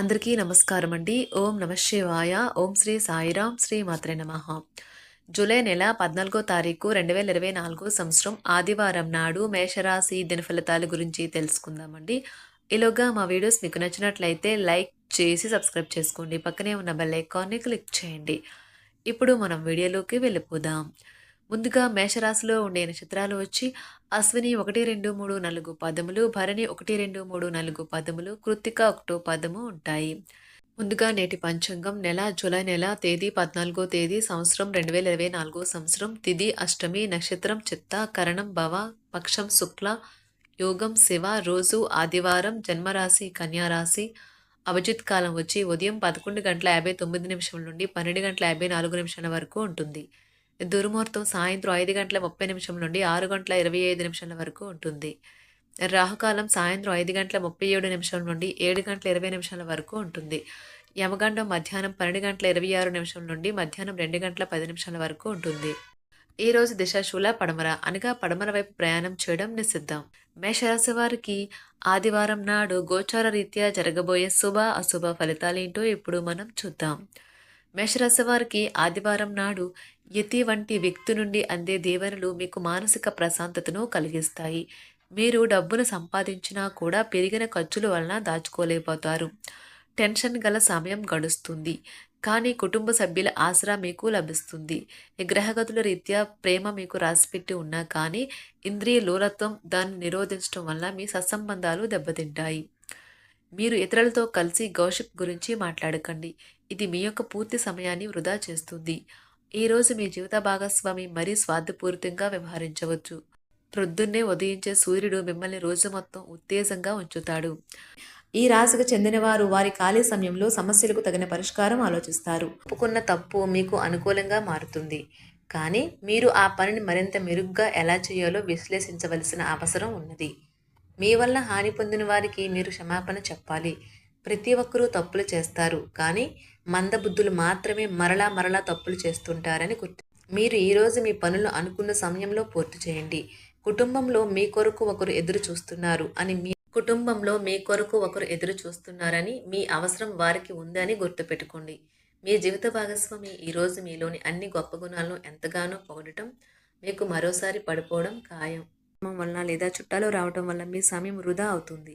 అందరికీ నమస్కారం అండి ఓం నమ శివాయ. ఓం శ్రీ సాయిరాం శ్రీ మాత్రే నమ. జూలై నెల పద్నాలుగో తారీఖు రెండు వేల ఇరవై నాలుగో సంవత్సరం ఆదివారం నాడు మేషరాశి దిన ఫలితాల గురించి తెలుసుకుందామండి. ఈలోగా మా వీడియోస్ మీకు నచ్చినట్లయితే లైక్ చేసి సబ్స్క్రైబ్ చేసుకోండి. పక్కనే ఉన్న బెల్ ఐకాన్ని క్లిక్ చేయండి. ఇప్పుడు మనం వీడియోలోకి వెళ్ళిపోదాం. ముందుగా మేషరాశిలో ఉండే నక్షత్రాలు వచ్చి అశ్విని ఒకటి రెండు మూడు నాలుగు పదములు భరణి ఒకటి రెండు మూడు నాలుగు పదములు కృత్తిక ఒకటో పదము ఉంటాయి. ముందుగా నేటి పంచాంగం నెల జూలై నెల తేదీ పద్నాలుగో తేదీ సంవత్సరం రెండు వేల ఇరవై నాలుగో సంవత్సరం తిది అష్టమి నక్షత్రం చిత్త కరణం భవ పక్షం శుక్ల యోగం శివ రోజు ఆదివారం జన్మరాశి కన్యారాశి అభిజిత్ కాలం వచ్చి ఉదయం పదకొండు గంటల యాభై తొమ్మిది నిమిషం నుండి పన్నెండు గంటల యాభై నాలుగు నిమిషాల వరకు ఉంటుంది. దుర్ముహూర్తం సాయంత్రం ఐదు గంటల ముప్పై నిమిషం నుండి ఆరు గంటల ఇరవై ఐదు నిమిషాల వరకు ఉంటుంది. రాహుకాలం సాయంత్రం ఐదు గంటల ముప్పై ఏడు నిమిషం నుండి ఏడు గంటల ఇరవై నిమిషాల వరకు ఉంటుంది. యమగండం మధ్యాహ్నం పన్నెండు గంటల ఇరవై ఆరు నిమిషం నుండి మధ్యాహ్నం రెండు గంటల పది నిమిషాల వరకు ఉంటుంది. ఈ రోజు దిశాశూల పడమర అనగా పడమర వైపు ప్రయాణం చేయడం నిషిద్ధం. మేషరాశి వారికి ఆదివారం నాడు గోచార రీత్యా జరగబోయే శుభ అశుభ ఫలితాలేంటో ఇప్పుడు మనం చూద్దాం. మేషరాశి వారికి ఆదివారం నాడు యతి వంటి వ్యక్తి నుండి అందే దీవెనలు మీకు మానసిక ప్రశాంతతను కలిగిస్తాయి. మీరు డబ్బును సంపాదించినా కూడా పెరిగిన ఖర్చుల వలన దాచుకోలేకపోతారు. టెన్షన్ గల సమయం గడుస్తుంది. కానీ కుటుంబ సభ్యుల ఆసరా మీకు లభిస్తుంది. గ్రహగతుల రీత్యా ప్రేమ మీకు రాసిపెట్టి ఉన్నా కానీ ఇంద్రియ లోలత్వం దాన్ని నిరోధించడం వల్ల మీ సత్సంబంధాలు దెబ్బతింటాయి. మీరు ఇతరులతో కలిసి గౌషిప్ గురించి మాట్లాడకండి. ఇది మీ యొక్క పూర్తి సమయాన్ని వృధా చేస్తుంది. ఈరోజు మీ జీవిత భాగస్వామి మరీ స్వార్థపూరితంగా వ్యవహరించవచ్చు. ప్రొద్దున్నే ఉదయించే సూర్యుడు మిమ్మల్ని రోజు మొత్తం ఉత్తేజంగా ఉంచుతాడు. ఈ రాశికి చెందినవారు వారి ఖాళీ సమయంలో సమస్యలకు తగిన పరిష్కారం ఆలోచిస్తారు. ఒప్పుకున్న తప్పు మీకు అనుకూలంగా మారుతుంది. కానీ మీరు ఆ పనిని మరింత మెరుగ్గా ఎలా చేయాలో విశ్లేషించవలసిన అవసరం ఉన్నది. మీ వల్ల హాని పొందిన వారికి మీరు క్షమాపణ చెప్పాలి. ప్రతి ఒక్కరూ తప్పులు చేస్తారు. కానీ మందబుద్ధులు మాత్రమే మరలా మరలా తప్పులు చేస్తుంటారని గుర్తు. మీరు ఈరోజు మీ పనులు అనుకున్న సమయంలో పూర్తి చేయండి. కుటుంబంలో మీ కొరకు ఒకరు ఎదురు చూస్తున్నారు అని మీ కుటుంబంలో మీ కొరకు ఒకరు ఎదురు చూస్తున్నారని మీ అవసరం వారికి ఉందని గుర్తుపెట్టుకోండి మీ జీవిత భాగస్వామి ఈరోజు మీలోని అన్ని గొప్ప గుణాలను ఎంతగానో పొగడటం మీకు మరోసారి పడిపోవడం ఖాయం. వలన లేదా చుట్టాలు రావటం వల్ల మీ సమయం వృధా అవుతుంది.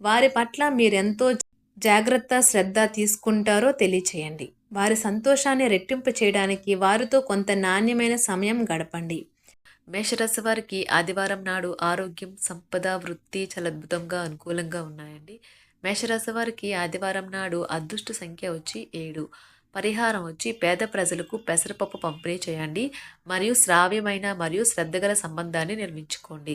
వారి పట్ల మీరెంతో జాగ్రత్త శ్రద్ధ తీసుకుంటారో తెలియచేయండి. వారి సంతోషాన్ని రెట్టింపు చేయడానికి వారితో కొంత నాణ్యమైన సమయం గడపండి. మేషరాశి వారికి ఆదివారం నాడు ఆరోగ్యం సంపద వృత్తి చాలా అద్భుతంగా అనుకూలంగా ఉన్నాయండి. మేషరాశి వారికి ఆదివారం నాడు అదృష్ట సంఖ్య వచ్చి ఏడు. పరిహారం వచ్చి పేద ప్రజలకు పెసరపప్పు పంపిణీ చేయండి. మరియు శ్రావ్యమైన మరియు శ్రద్ధగల సంబంధాన్ని నిర్మించుకోండి.